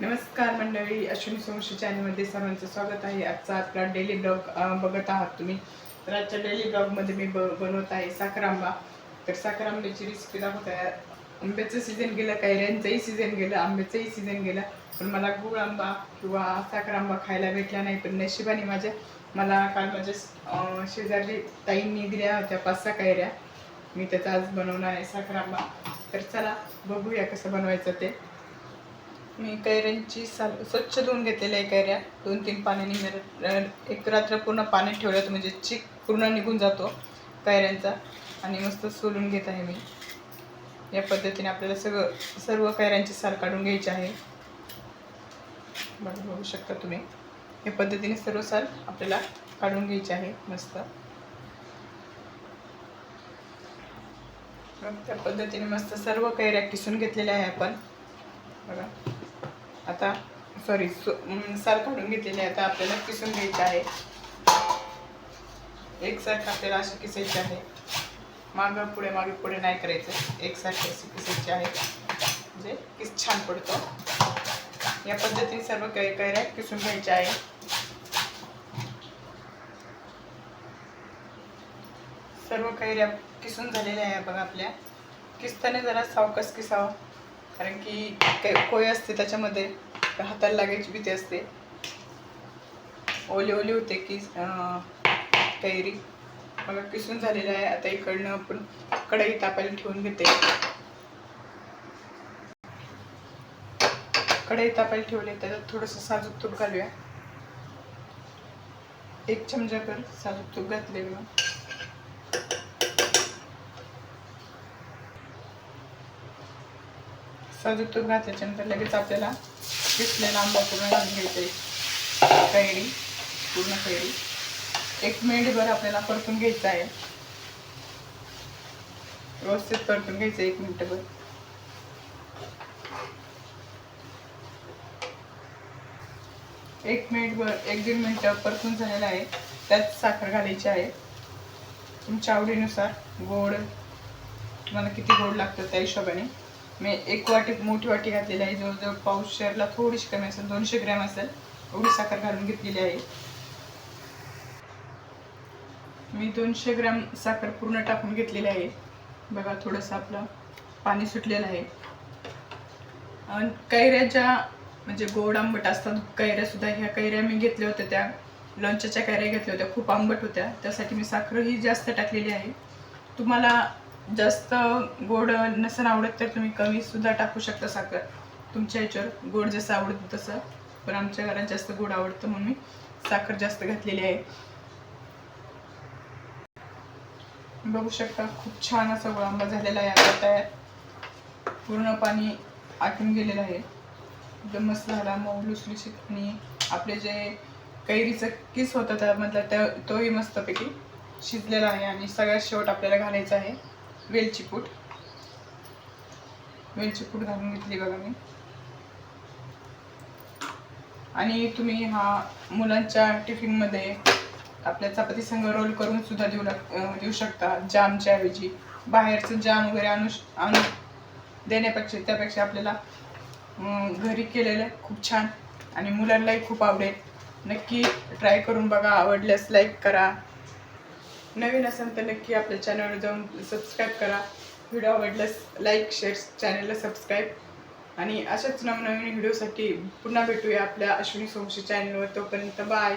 नमस्कार मंडळी अश्विनी सोमशी चॅनलमध्ये सर्वांचं स्वागत आहे. आजचा आपला डेली ब्लॉग बघत आहात तुम्ही. तर आजच्या डेली ब्लॉगमध्ये मी ब बनवत आहे साखर आंबा तर साखर आंब्याची रेसिपी दाखवत आहे आंब्याचं सीझन गेलं कैऱ्यांचंही सीझन गेलं आंब्याचंही सीझन गेलं. पण मला गुळ आंबा किंवा साखर आंबा खायला भेटला नाही पण नशिबाने माझ्या मला काल माझ्या शेजारी ताईंनी दिल्या होत्या पाच सहा कैऱ्या. मी त्याचा आज बनवणार आहे साखर आंबा. तर चला बघूया कसं बनवायचं ते. मी कैऱ्यांची साल स्वच्छ धुवून घेतलेल्या आहे कैऱ्या. दोन तीन पाण्याने मी एक रात्र पूर्ण पाण्यात ठेवलं तर म्हणजे चिक पूर्ण निघून जातो कैऱ्यांचा. आणि मस्त सोलून घेत आहे मी. या पद्धतीने आपल्याला सगळं सर्व कैऱ्यांची साल काढून घ्यायची आहे. बघू बघू शकता तुम्ही. या पद्धतीने सर्व साल आपल्याला काढून घ्यायची आहे मस्त. मग त्या पद्धतीने मस्त सर्व कैऱ्या किसून घेतलेल्या आहे आपण. बघा. आता सॉरी साल काढून घेतलेली आहे. आता आपल्याला किसून घ्यायचे आहे. एकसारखं आपल्याला असे किसायचे आहे. मागं पुढे मागे पुढे नाही करायचं. एकसारखे असे किसायचे आहे. म्हणजे किस छान पडतो. या पद्धतीने सर्व काही कैऱ्या किसून घ्यायच्या आहे. सर्व कैऱ्या किसून झालेल्या आहे बघा आपल्या. किसताना जरा सावकाश किसावं. कारण की काही कोय असते त्याच्यामध्ये हाताला लागायची भीती असते. ओले ओले होते की तयारी. मला किसून झालेलं आहे. आता इकडनं आपण कढई तापायला ठेवून घेते. कढई तापायला ठेवले त्याच्यात थोडंसं साजूक तूप घालूया. एक चमचा कर साजूक तूप घातले मी साजूक तूप घातल्याच्यानंतर लगेच आपल्याला किसलेला आंबा पूर्ण घालून घ्यायचा आहे. कैरी पूर्ण कैरी एक मिनिटभर आपल्याला परतून घ्यायचं आहे. व्यवस्थित परतून घ्यायचं एक मिनिटभर. एक मिनिटभर एक दीड मिनिट परतून झालेलं आहे. त्यात साखर घालायची आहे. तुमच्या आवडीनुसार गोड तुम्हाला किती गोड लागतं त्या हिशोबाने. मी एक वाटी मोठी वाटी घातलेली आहे. जवळजवळ पाऊस शेअरला थोडीशी कमी असेल दोनशे ग्रॅम असेल. एवढी साखर घालून घेतलेली आहे. मी दोनशे ग्रॅम साखर पूर्ण टाकून घेतलेली आहे. बघा थोडंसं आपलं पाणी सुटलेलं आहे. आणि कैऱ्या ज्या म्हणजे गोड आंबट असतात कैऱ्यासुद्धा ह्या कैऱ्या मी घेतल्या होत्या त्या. लोणच्याच्या कैऱ्या घेतल्या होत्या खूप आंबट होत्या. त्यासाठी मी साखरही जास्त टाकलेली आहे. तुम्हाला जास्त गोड नसेल आवडत तर तुम्ही कमी सुद्धा टाकू शकता साखर. तुमच्या ह्याच्यावर गोड जसं आवडतं तसं. पण आमच्या घरात जास्त गोड आवडतं म्हणून मी साखर जास्त घातलेली आहे. बघू शकता खूप छान असा गुळांबा झालेला आहे आता तयार. पूर्ण पाणी आटून गेलेलं आहे. एकदम मस्त झाला मऊ लुसलुशीत आणि आपले जे कैरीचं किस होतं त्यामधला त्या तोही मस्तपैकी शिजलेला आहे आणि सगळ्यात शेवट आपल्याला घालायचं आहे. वेलची पूड वेलची पूड घालून घेतली बघा मी. आणि तुम्ही हा मुलांच्या टिफिनमध्ये आपल्या चपाती संग रोल करून सुद्धा देऊ लाग देऊ शकता. जामच्या ऐवजी. बाहेरचं जाम वगैरे आणू आणू देण्यापेक्षा त्यापेक्षा आपल्याला घरी केलेलं खूप छान आणि मुलांनाही खूप आवडेल. नक्की ट्राय करून बघा. आवडल्यास लाईक करा. नवीन असेल तर नक्की आपल्या चॅनलवर जाऊन सबस्क्राईब करा. व्हिडिओ आवडल्यास लाईक शेअर चॅनलला सबस्क्राईब आणि अशाच नवनवीन व्हिडिओसाठी पुन्हा भेटूया आपल्या अश्विनी सोमशी चॅनलवर तोपर्यंत बाय